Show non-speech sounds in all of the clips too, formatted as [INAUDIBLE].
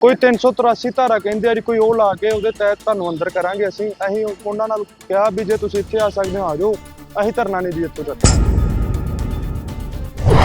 ਕੋਈ 383 ਧਾਰਾ ਕਹਿੰਦੇ ਆ ਜੀ ਕੋਈ ਉਹ ਲਾ ਕੇ ਉਹਦੇ ਤਹਿਤ ਤੁਹਾਨੂੰ ਅੰਦਰ ਕਰਾਂਗੇ ਅਸੀਂ। ਅਸੀਂ ਉਹਨਾਂ ਨਾਲ ਕਿਹਾ ਵੀ ਜੇ ਤੁਸੀਂ ਇੱਥੇ ਆ ਸਕਦੇ ਹੋ, ਆ ਜਾਓ। ਅਸੀਂ ਧਰਨਾ ਨਹੀਂ ਜੀ ਇੱਥੋਂ ਚੱਕਣਾ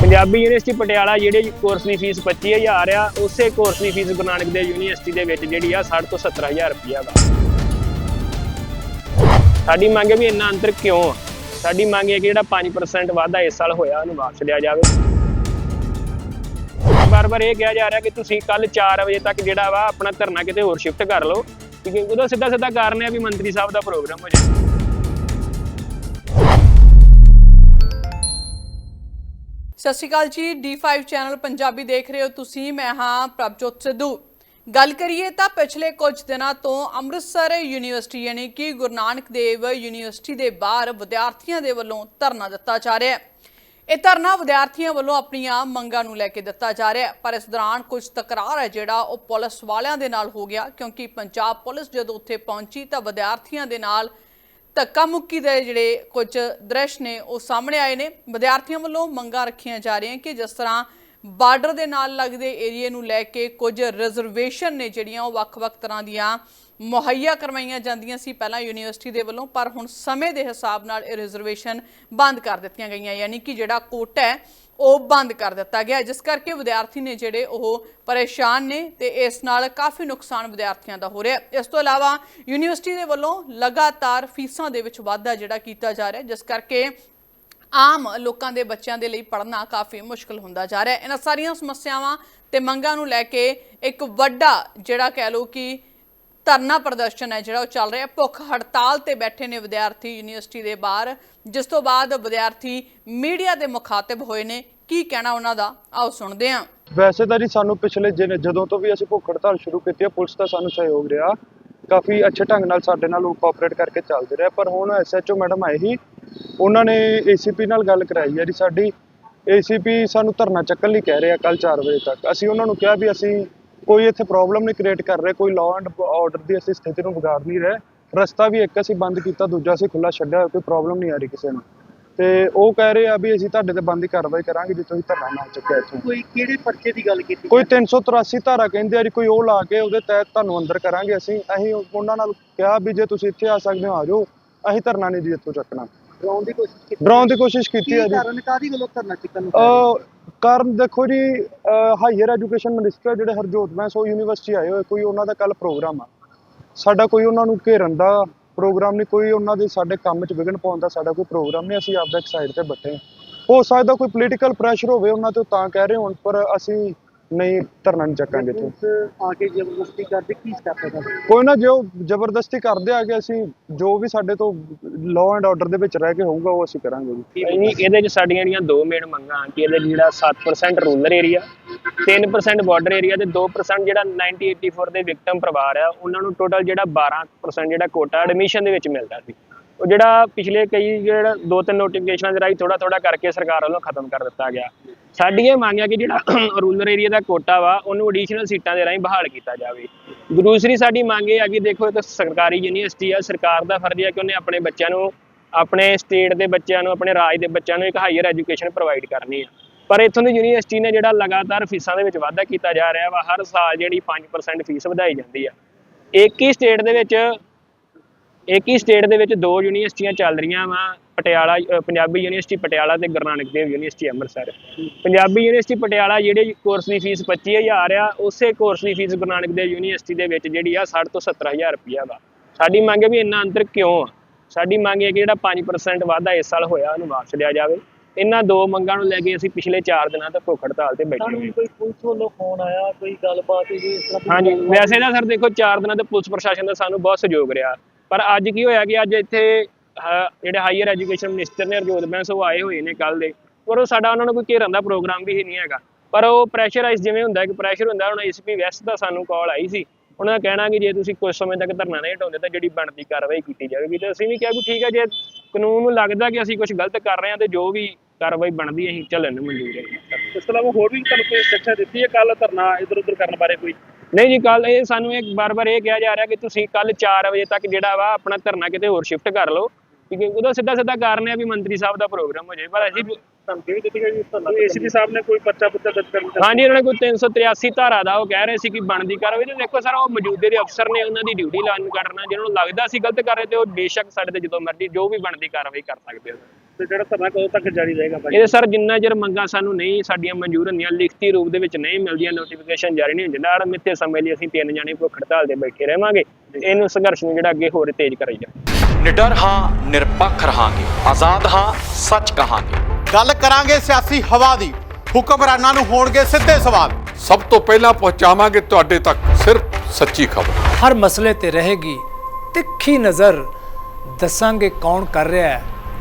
ਪੰਜਾਬੀ ਯੂਨੀਵਰਸਿਟੀ ਪਟਿਆਲਾ ਜਿਹੜੇ ਕੋਰਸ ਦੀ ਫੀਸ 25000 ਆ, ਉਸੇ ਕੋਰਸ ਦੀ ਫੀਸ ਗੁਰੂ ਨਾਨਕ ਦੇਵ ਯੂਨੀਵਰਸਿਟੀ ਦੇ ਵਿੱਚ ਜਿਹੜੀ ਆ 60 ਤੋਂ 70000 ਰੁਪਇਆ ਵਾ ਸਾਡੀ ਮੰਗ ਹੈ ਵੀ ਇੰਨਾ ਅੰਤਰ ਕਿਉਂ ਆ? ਸਾਡੀ ਮੰਗ ਹੈ ਕਿ ਜਿਹੜਾ 5% ਵਾਧਾ ਇਸ ਸਾਲ ਹੋਇਆ, ਉਹਨੂੰ ਵਾਪਸ ਲਿਆ ਜਾਵੇ। ਬਾਰ-ਬਾਰ ਇਹ ਕਿਹਾ ਜਾ ਰਿਹਾ ਕਿ ਤੁਸੀਂ ਕੱਲ 4 ਵਜੇ ਤੱਕ ਜਿਹੜਾ ਵਾ ਆਪਣਾ ਧਰਨਾ ਕਿਤੇ ਹੋਰ ਸ਼ਿਫਟ ਕਰ ਲਓ। ਕਿਉਂਕਿ ਉਹਦਾ ਸਿੱਧਾ ਸਿੱਧਾ ਕਾਰਨ ਹੈ ਵੀ ਮੰਤਰੀ ਸਾਹਿਬ ਦਾ ਪ੍ਰੋਗਰਾਮ ਹੋ ਜਾਵੇ ਸਤਿ ਸ਼੍ਰੀ ਅਕਾਲ ਜੀ। D5 ਚੈਨਲ ਪੰਜਾਬੀ ਦੇਖ ਰਹੇ ਹੋ ਤੁਸੀਂ। ਮੈਂ ਹਾਂ ਪ੍ਰਭਜੋਤ ਸਿੱਧੂ। ਗੱਲ ਕਰੀਏ ਤਾਂ ਪਿਛਲੇ ਕੁਝ ਦਿਨਾਂ ਤੋਂ ਅੰਮ੍ਰਿਤਸਰ ਯੂਨੀਵਰਸਿਟੀ ਯਾਨੀ ਕਿ ਗੁਰੂ ਨਾਨਕ ਦੇਵ ਯੂਨੀਵਰਸਿਟੀ ਦੇ ਬਾਹਰ ਵਿਦਿਆਰਥੀਆਂ ਦੇ ਵੱਲੋਂ ਧਰਨਾ ਦਿੱਤਾ ਜਾ ਰਿਹਾ ਹੈ। ਇਹ ਧਰਨਾ ਵਿਦਿਆਰਥੀਆਂ ਵੱਲੋਂ ਆਪਣੀਆਂ ਮੰਗਾਂ ਨੂੰ ਲੈ ਕੇ ਦਿੱਤਾ ਜਾ ਰਿਹਾ ਪਰ ਇਸ ਦੌਰਾਨ ਕੁਝ ਤਕਰਾਰ ਹੈ ਜਿਹੜਾ ਉਹ ਪੁਲਿਸ ਵਾਲਿਆਂ ਦੇ ਨਾਲ ਹੋ ਗਿਆ, ਕਿਉਂਕਿ ਪੰਜਾਬ ਪੁਲਿਸ ਜਦੋਂ ਉੱਥੇ ਪਹੁੰਚੀ ਤਾਂ ਵਿਦਿਆਰਥੀਆਂ ਦੇ ਨਾਲ ਧੱਕਾ ਮੁੱਕੀ ਦੇ ਜਿਹੜੇ ਕੁਝ ਦ੍ਰਿਸ਼ ਨੇ ਉਹ ਸਾਹਮਣੇ ਆਏ ਨੇ। ਵਿਦਿਆਰਥੀਆਂ ਵੱਲੋਂ ਮੰਗਾਂ ਰੱਖੀਆਂ ਜਾ ਰਹੀਆਂ ਕਿ ਜਿਸ ਤਰ੍ਹਾਂ ਬਾਰਡਰ ਦੇ ਨਾਲ ਲੱਗਦੇ ਏਰੀਏ ਨੂੰ ਲੈ ਕੇ ਕੁਝ ਰਿਜ਼ਰਵੇਸ਼ਨ ਨੇ ਜਿਹੜੀਆਂ ਉਹ ਵੱਖ-ਵੱਖ ਤਰ੍ਹਾਂ ਦੀਆਂ ਮੁਹੱਈਆ ਕਰਵਾਈਆਂ ਜਾਂਦੀਆਂ ਸੀ ਪਹਿਲਾਂ ਯੂਨੀਵਰਸਿਟੀ ਦੇ ਵੱਲੋਂ, ਪਰ ਹੁਣ ਸਮੇਂ ਦੇ ਹਿਸਾਬ ਨਾਲ ਇਹ ਰਿਜ਼ਰਵੇਸ਼ਨ ਬੰਦ ਕਰ ਦਿੱਤੀਆਂ ਗਈਆਂ, ਯਾਨੀ ਕਿ ਜਿਹੜਾ ਕੋਟਾ ਹੈ, ਉਹ ਬੰਦ ਕਰ ਦਿੱਤਾ ਗਿਆ। ਜਿਸ ਕਰਕੇ ਵਿਦਿਆਰਥੀ ਨੇ ਜਿਹੜੇ ਉਹ ਪਰੇਸ਼ਾਨ ਨੇ ਤੇ ਇਸ ਨਾਲ ਕਾਫੀ ਨੁਕਸਾਨ ਵਿਦਿਆਰਥੀਆਂ ਦਾ ਹੋ ਰਿਹਾ ਇਸ ਤੋਂ ਇਲਾਵਾ ਯੂਨੀਵਰਸਿਟੀ ਦੇ ਵੱਲੋਂ ਲਗਾਤਾਰ ਫੀਸਾਂ ਦੇ ਵਿੱਚ ਵਾਧਾ ਜਿਹੜਾ ਕੀਤਾ ਜਾ ਰਿਹਾ ਜਿਸ ਕਰਕੇ ਆਮ ਲੋਕਾਂ ਦੇ ਬੱਚਿਆਂ ਦੇ ਲਈ ਪੜ੍ਹਨਾ ਕਾਫੀ ਮੁਸ਼ਕਲ ਹੁੰਦਾ ਜਾ ਰਿਹਾ ਇਹਨਾਂ ਸਾਰੀਆਂ ਸਮੱਸਿਆਵਾਂ ਤੇ ਮੰਗਾਂ ਨੂੰ ਲੈ ਕੇ ਇੱਕ ਵੱਡਾ ਜਿਹੜਾ ਕਹਿ ਲਓ ਕਿ ਧਰਨਾ ਪ੍ਰਦਰਸ਼ਨ ਹੈ ਜਿਹੜਾ ਉਹ ਚੱਲ ਰਿਹਾ। ਭੁੱਖ ਹੜਤਾਲ ਤੇ ਬੈਠੇ ਨੇ ਵਿਦਿਆਰਥੀ ਯੂਨੀਵਰਸਿਟੀ ਦੇ ਬਾਹਰ। ਜਿਸ ਤੋਂ ਬਾਅਦ ਵਿਦਿਆਰਥੀ ਮੀਡੀਆ ਦੇ ਮੁਖਾਤਬ ਹੋਏ ਨੇ। ਕੀ ਕਹਿਣਾ ਉਹਨਾਂ ਦਾ? ਆਓ ਸੁਣਦੇ ਹਾਂ। ਵੈਸੇ ਤਾਂ ਜੀ ਸਾਨੂੰ ਪਿਛਲੇ ਜਦੋਂ ਤੋਂ ਵੀ ਅਸੀਂ ਭੁੱਖ ਹੜਤਾਲ ਸ਼ੁਰੂ ਕੀਤੀ ਹੈ ਪੁਲਿਸ ਦਾ ਸਾਨੂੰ ਸਹਿਯੋਗ ਰਿਹਾ। ਕਾਫੀ ਅੱਛੇ ਢੰਗ ਨਾਲ ਸਾਡੇ ਨਾਲ ਉਹ ਕੋਆਪਰੇਟ ਕਰਕੇ ਚੱਲਦੇ ਰਹੇ। ਪਰ ਹੁਣ ਐਸਐਚਓ ਮੈਡਮ ਆਏ ਹੀ। ਉਹਨਾਂ ਨੇ ਏਸੀਪੀ ਨਾਲ ਗੱਲ ਕਰਾਈ ਹੈ ਜੀ ਸਾਡੀ। ਏਸੀਪੀ ਸਾਨੂੰ ਧਰਨਾ ਚੱਕਣ ਲਈ ਕਹਿ ਰਿਹਾ ਕੱਲ 4 ਵਜੇ ਤੱਕ। ਅਸੀਂ ਉਹਨਾਂ ਨੂੰ ਕਿਹਾ ਵੀ ਅਸੀਂ ਕੋਈ ਇੱਥੇ ਪ੍ਰੋਬਲਮ ਨਹੀਂ ਕ੍ਰੀਏਟ ਕਰ ਰਹੇ ਕੋਈ ਲਾਅ ਐਂਡ ਆਰਡਰ ਦੀ ਅਸੀਂ ਸਥਿਤੀ ਨੂੰ ਵਿਗਾੜ ਨਹੀਂ ਰਹੇ। ਰਸਤਾ ਵੀ ਇੱਕ ਅਸੀਂ ਬੰਦ ਕੀਤਾ ਦੂਜਾ ਅਸੀਂ ਖੁੱਲਾ ਛੱਡਿਆ ਕੋਈ ਪ੍ਰੋਬਲਮ ਨਹੀਂ ਆ ਰਹੀ ਕਿਸੇ ਨੂੰ। ਤੇ ਉਹ ਕਹਿ ਰਹੇ ਆ ਵੀ ਅਸੀਂ ਤੁਹਾਡੇ ਤੇ ਬੰਦ ਦੀ ਕਾਰਵਾਈ ਕਰਾਂਗੇ ਜੇ ਤੁਸੀਂ ਧਰਨਾ ਨਾ ਚੱਕਿਆ ਇੱਥੋਂ। ਕੋਈ ਕਿਹੜੇ ਪਰਚੇ ਦੀ ਗੱਲ ਕੀਤੀ? ਕੋਈ 383 ਧਾਰਾ ਕਹਿੰਦੇ ਆ ਜੀ ਕੋਈ ਉਹ ਲਾ ਕੇ ਉਹਦੇ ਤਹਿਤ ਤੁਹਾਨੂੰ ਅੰਦਰ ਕਰਾਂਗੇ ਅਸੀਂ। ਅਸੀਂ ਉਹਨਾਂ ਨਾਲ ਕਿਹਾ ਵੀ ਜੇ ਤੁਸੀਂ ਇੱਥੇ ਆ ਸਕਦੇ ਹੋ ਆ ਜਾਓ। ਅਸੀਂ ਧਰਨਾ ਨਹੀਂ ਜੀ ਇੱਥੋਂ ਚੱਕਣਾ। ਡਰਾਉਣ ਦੀ ਕੋਸ਼ਿਸ਼ ਕੀਤੀ ਡਰਾਉਣ ਦੀ ਕੋਸ਼ਿਸ਼ ਕੀਤੀ ਕੀ ਹੈ ਜੀ। ਕਾਰਨ ਕਾਦੀ ਵੱਲੋਂ ਧਰਨਾ ਚੁੱਕਣ ਨੂੰ ਅਹ ਕਾਰਨ ਦੇਖੋ ਜੀ ਹਾਇਰ ਐਜੂਕੇਸ਼ਨ ਮਿਨਿਸਟਰ ਜਿਹੜੇ ਹਰਜੋਤ ਉਹ ਯੂਨੀਵਰਸਿਟੀ ਆਏ ਹੋਏ ਕੋਈ ਉਹਨਾਂ ਦਾ ਕੱਲ ਪ੍ਰੋਗਰਾਮ ਆ। ਸਾਡਾ ਕੋਈ ਉਹਨਾਂ ਨੂੰ ਘੇਰਨ ਦਾ ਪ੍ਰੋਗਰਾਮ ਨਹੀਂ ਕੋਈ ਉਹਨਾਂ ਦੇ ਸਾਡੇ ਕੰਮ 'ਚ ਵਿਘਨ ਪਾਉਣ ਦਾ ਸਾਡਾ ਕੋਈ ਪ੍ਰੋਗਰਾਮ ਨਹੀਂ ਅਸੀਂ ਆਪਦਾ ਇੱਕ ਸਾਈਡ ਤੇ ਬੈਠੇ ਹਾਂ। ਹੋ ਸਕਦਾ ਕੋਈ ਪੋਲੀਟੀਕਲ ਪ੍ਰੈਸ਼ਰ ਹੋਵੇ ਉਹਨਾਂ ਤੇ ਤਾਂ ਕਹਿ ਰਹੇ ਹੋਣ ਪਰ ਅਸੀਂ ਨਹੀਂ ਧਰਨਾ ਨਹੀਂ ਚੱਕਾਂਗੇ ਇੱਥੇ। ਪੁਲਿਸ ਆ ਕੇ ਜ਼ਬਰਦਸਤੀ ਕਰਦੇ ਕੀ ਸਟੈਪ ਹੈ ਕੋਈ ਨਾ ਜੋ ਜ਼ਬਰਦਸਤੀ ਕਰਦੇ ਆ ਕਿ ਅਸੀਂ ਜੋ ਵੀ ਸਾਡੇ ਤੋਂ ਲਾਅ ਐਂਡ ਆਰਡਰ ਦੇ ਵਿੱਚ ਰਹਿ ਕੇ ਹੋਊਗਾ ਉਹ ਅਸੀਂ ਕਰਾਂਗੇ ਜੀ। ਨਹੀਂ ਇਹਦੇ ਚ ਸਾਡੀਆਂ ਜਿਹੜੀਆਂ ਦੋ ਮੇਨ ਮੰਗਾਂ ਕਿ ਇਹਦੇ ਜਿਹੜਾ 7% ਰੂਰਲ ਏਰੀਆ 3% ਬਾਰਡਰ ਏਰੀਆ ਤੇ 2% ਜਿਹੜਾ 1984 ਦੇ ਵਿਕਟਮ ਪਰਿਵਾਰ ਆ ਉਹਨਾਂ ਨੂੰ ਟੋਟਲ ਜਿਹੜਾ 12% ਜਿਹੜਾ ਕੋਟਾ ਐਡਮਿਸ਼ਨ ਦੇ ਵਿੱਚ ਮਿਲਦਾ ਸੀ। ਉਹ ਜਿਹੜਾ ਪਿਛਲੇ ਕਈ ਜਿਹੜਾ ਦੋ ਤਿੰਨ ਨੋਟੀਫਿਕੇਸ਼ਨਾਂ ਦੇ ਰਾਹੀਂ ਥੋੜਾ ਥੋੜਾ ਕਰਕੇ ਸਰਕਾਰ ਵੱਲੋਂ ਖਤਮ ਕਰ ਦਿੱਤਾ ਗਿਆ। ਸਾਡੀ ਇਹ ਮੰਗ ਹੈ ਕਿ ਜਿਹੜਾ [COUGHS] ਰੂਰਲ ਏਰੀਆ ਦਾ ਕੋਟਾ ਵਾ, ਉਹਨੂੰ ਐਡੀਸ਼ਨਲ ਸੀਟਾਂ ਦੇ ਰਾਹੀਂ ਬਹਾਲ ਕੀਤਾ ਜਾਵੇ। ਦੂਸਰੀ ਸਾਡੀ ਮੰਗ ਇਹ ਆ ਕਿ ਦੇਖੋ, ਇੱਕ ਸਰਕਾਰੀ ਯੂਨੀਵਰਸਿਟੀ ਆ, ਸਰਕਾਰ ਦਾ ਫਰਜ਼ ਹੈ ਕਿ ਉਹਨੇ ਆਪਣੇ ਬੱਚਿਆਂ ਨੂੰ, ਆਪਣੇ ਸਟੇਟ ਦੇ ਬੱਚਿਆਂ ਨੂੰ, ਆਪਣੇ ਰਾਜ ਦੇ ਬੱਚਿਆਂ ਨੂੰ ਇੱਕ ਹਾਇਰ ਐਜੂਕੇਸ਼ਨ ਪ੍ਰੋਵਾਈਡ ਕਰਨੀ ਆ। ਪਰ ਇੱਥੋਂ ਦੀ ਯੂਨੀਵਰਸਿਟੀ ਨੇ ਜਿਹੜਾ ਲਗਾਤਾਰ ਫੀਸਾਂ ਦੇ ਵਿੱਚ ਵਾਧਾ ਕੀਤਾ ਜਾ ਰਿਹਾ ਵਾ, ਹਰ ਸਾਲ ਜਿਹੜੀ 5% ਫੀਸ ਵਧਾਈ ਜਾਂਦੀ ਆ। ਇੱਕ ਹੀ ਸਟੇਟ ਦੇ ਵਿੱਚ ਇੱਕ ਹੀ ਸਟੇਟ ਦੇ ਵਿੱਚ ਦੋ ਯੂਨੀਵਰਸਿਟੀਆਂ ਚੱਲ ਰਹੀਆਂ ਵਾ ਪਟਿਆਲਾ ਪੰਜਾਬੀ ਯੂਨੀਵਰਸਿਟੀ ਪਟਿਆਲਾ ਤੇ ਗੁਰੂ ਨਾਨਕ ਦੇਵ ਯੂਨੀਵਰਸਿਟੀ ਅੰਮ੍ਰਿਤਸਰ। ਪੰਜਾਬੀ ਯੂਨੀਵਰਸਿਟੀ ਪਟਿਆਲਾ ਜਿਹੜੇ ਕੋਰਸ ਦੀ ਫੀਸ 25000 ਆ ਉਸੇ ਕੋਰਸ ਦੀ ਫੀਸ ਗੁਰੂ ਨਾਨਕ ਦੇਵ ਯੂਨੀਵਰਸਿਟੀ ਦੇ ਵਿੱਚ ਜਿਹੜੀ ਆ 60 ਤੋਂ 70000 ਰੁਪਇਆ ਵਾ। ਸਾਡੀ ਮੰਗ ਹੈ ਵੀ ਇੰਨਾ ਅੰਤਰ ਕਿਉਂ ਆ? ਸਾਡੀ ਮੰਗ ਹੈ ਕਿ ਜਿਹੜਾ 5% ਵਾਧਾ ਇਸ ਸਾਲ ਹੋਇਆ ਉਹਨੂੰ ਵਾਪਸ ਲਿਆ ਜਾਵੇ। ਇਹਨਾਂ ਦੋ ਮੰਗਾਂ ਨੂੰ ਲੈ ਕੇ ਅਸੀਂ ਪਿਛਲੇ 4 ਦਿਨਾਂ ਤੋਂ ਭੁੱਖ ਹੜਤਾਲ ਤੇ ਬੈਠੇ ਹੋਏ ਤੁਹਾਨੂੰ ਕੋਈ ਪੁਲਿਸ ਵੱਲੋਂ ਫੋਨ ਆਇਆ ਕੋਈ ਗੱਲਬਾਤ ਹੋਈ ਇਸ ਤਰ੍ਹਾਂ ਦੀ ਹਾਂਜੀ? ਵੈਸੇ ਤਾਂ ਸਰ ਦੇਖੋ 4 ਦਿਨਾਂ ਤੋਂ ਪੁਲਿਸ ਪ੍ਰਸ਼ਾਸਨ ਦਾ ਸਾਨੂੰ ਬਹੁਤ ਸਹਿਯੋਗ ਰਿਹਾ। ਪਰ ਅੱਜ ਕੀ ਹੋਇਆ ਕਿ ਅੱਜ ਇੱਥੇ ਜਿਹੜੇ ਹਾਇਰ ਐਜੂਕੇਸ਼ਨ ਮਿਨਿਸਟਰ ਨੇ ਹਰਜੋਤ ਬੈਂਸ, ਉਹ ਆਏ ਹੋਏ ਨੇ ਕੱਲ ਦੇ। ਪਰ ਉਹ ਸਾਡਾ ਉਹਨਾਂ ਨੂੰ ਕੋਈ ਘੇਰਨ ਦਾ ਪ੍ਰੋਗਰਾਮ ਵੀ ਨਹੀਂ ਹੈਗਾ। ਪਰ ਉਹ ਪ੍ਰੈਸ਼ਰਾਈਜ਼ ਜਿਵੇਂ ਹੁੰਦਾ ਕਿ ਪ੍ਰੈਸ਼ਰ ਹੁੰਦਾ, ਹੁਣ ਐਸਪੀ ਵੈਸਟ ਦਾ ਸਾਨੂੰ ਕਾਲ ਆਈ ਸੀ। ਉਹਨਾਂ ਦਾ ਕਹਿਣਾ ਕਿ ਜੇ ਤੁਸੀਂ ਕੁਝ ਸਮੇਂ ਤੱਕ ਧਰਨਾ ਨਹੀਂ ਹਟਾਉਂਦੇ, ਤਾਂ ਜਿਹੜੀ ਬਣਦੀ ਕਾਰਵਾਈ ਕੀਤੀ ਜਾਵੇਗੀ। ਤੇ ਅਸੀਂ ਵੀ ਕਿਹਾ ਕਿ ਠੀਕ ਹੈ, ਜੇ ਕਾਨੂੰਨ ਨੂੰ ਲੱਗਦਾ ਕਿ ਅਸੀਂ ਕੁਝ ਗਲਤ ਕਰ ਰਹੇ ਹਾਂ, ਤੇ ਜੋ ਵੀ ਕਾਰਵਾਈ ਬਣਦੀ ਅਸੀਂ ਚੱਲਣ ਨੂੰ ਮਨਜ਼ੂਰ ਹੈ। ਇਸ ਤੋਂ ਇਲਾਵਾ ਹੋਰ ਵੀ ਤੁਹਾਨੂੰ ਕੋਈ ਸਿੱਖਿਆ ਦਿੱਤੀ ਹੈ ਕੱਲ ਧਰਨਾ ਇਧਰ ਉਧਰ ਕਰਨ ਬਾਰੇ ਕੋਈ? ਨਹੀਂ ਜੀ ਕੱਲ ਇਹ ਸਾਨੂੰ ਇੱਕ ਬਾਰ-ਬਾਰ ਇਹ ਕਿਹਾ ਜਾ ਰਿਹਾ ਕਿ ਤੁਸੀਂ ਕੱਲ 4 ਵਜੇ ਤੱਕ ਜਿਹੜਾ ਵਾ ਆਪਣਾ ਧਰਨਾ ਕਿਤੇ ਹੋਰ ਸ਼ਿਫਟ ਕਰ ਲਓ। ਕਿਉਂਕਿ ਉਹਦਾ ਸਿੱਧਾ ਸਿੱਧਾ ਕਾਰਨ ਹੈ ਵੀ ਮੰਤਰੀ ਸਾਹਿਬ ਦਾ ਪ੍ਰੋਗਰਾਮ ਹੋ ਜਾਏ। ਪਰ ਅਸੀਂ ਧਮਕੀ ਵੀ ਦਿੱਤੀ ਗਈ ਜੀ ਧਰਨਾ ਏਸੀਪੀ ਸਾਹਿਬ ਨੇ ਕੋਈ ਪਰਚਾ ਪੁੱਛਾ ਦਰਜ ਕਰਨ ਦਾ ਹਾਂਜੀ ਉਹਨਾਂ ਨੇ ਕੋਈ 383 ਧਾਰਾ ਦਾ ਉਹ ਕਹਿ ਰਹੇ ਸੀ ਕਿ ਬਣਦੀ ਕਾਰਵਾਈ। ਤੇ ਦੇਖੋ ਸਰ ਉਹ ਮੌਜੂਦੇ ਦੇ ਅਫਸਰ ਨੇ ਉਹਨਾਂ ਦੀ ਡਿਊਟੀ ਲਾਈਨ ਕਰਨਾ। ਜਿਹਨਾਂ ਨੂੰ ਲੱਗਦਾ ਸੀ ਗਲਤ ਕਰ ਰਹੇ ਤੇ ਉਹ ਬੇਸ਼ੱਕ ਸਾਡੇ ਤੇ ਜਦੋਂ ਮਰਜ਼ੀ ਜੋ ਵੀ ਬਣਦੀ ਕਾਰਵਾਈ ਕਰ ਸਕਦੇ ਹੋ ਤੇ ਜਿਹੜਾ ਧਰਨਾ ਕਦੋਂ ਤੱਕ ਜਾਰੀ ਰਹੇਗਾ ਭਾਈ? ਇਹਦੇ ਸਰ ਜਿੰਨਾ ਚਿਰ ਮੰਗਾਂ ਸਾਨੂੰ ਨਹੀਂ ਸਾਡੀਆਂ ਮਨਜ਼ੂਰ ਹੁੰਦੀਆਂ ਲਿਖਤੀ ਰੂਪ ਦੇ ਵਿੱਚ ਨਹੀਂ ਮਿਲਦੀਆਂ ਨੋਟੀਫਿਕੇਸ਼ਨ ਜਾਰੀ ਨਹੀਂ ਹੁੰਦੀ ਨਾਲ ਮਿੱਥੇ ਸਮੇਂ ਲਈ ਅਸੀਂ ਤਿੰਨ ਜਾਣੇ ਭੁੱਖ ਹੜਤਾਲ ਤੇ ਬੈਠੇ ਰਹਾਂਗੇ ਇਹਨੂੰ ਸੰਘਰਸ਼ ਨੂੰ ਜਿਹੜਾ ਅੱਗੇ ਹੋਰ ਤੇਜ਼ ਕਰਾਈ ਜਾਵੇ। ਨਿਡਰ ਹਾਂ ਨਿਰਪੱਖ ਰਹਾਂਗੇ ਆਜ਼ਾਦ ਹਾਂ ਸੱਚ ਕਹਾਂਗੇ। ਗੱਲ ਕਰਾਂਗੇ ਸਿਆਸੀ ਹਵਾ ਦੀ ਹੁਕਮਰਾਨਾਂ ਨੂੰ ਹੋਣਗੇ ਸਿੱਧੇ ਸਵਾਲ। ਸਭ ਤੋਂ ਪਹਿਲਾਂ ਪਹੁੰਚਾਵਾਂਗੇ ਤੁਹਾਡੇ ਤੱਕ ਸਿਰਫ ਸੱਚੀ ਖਬਰ। ਹਰ ਮਸਲੇ ਤੇ ਰਹੇਗੀ ਤਿੱਖੀ ਨਜ਼ਰ ਦੱਸਾਂਗੇ ਕੌਣ ਕਰ ਰਿਹਾ ਹੈ।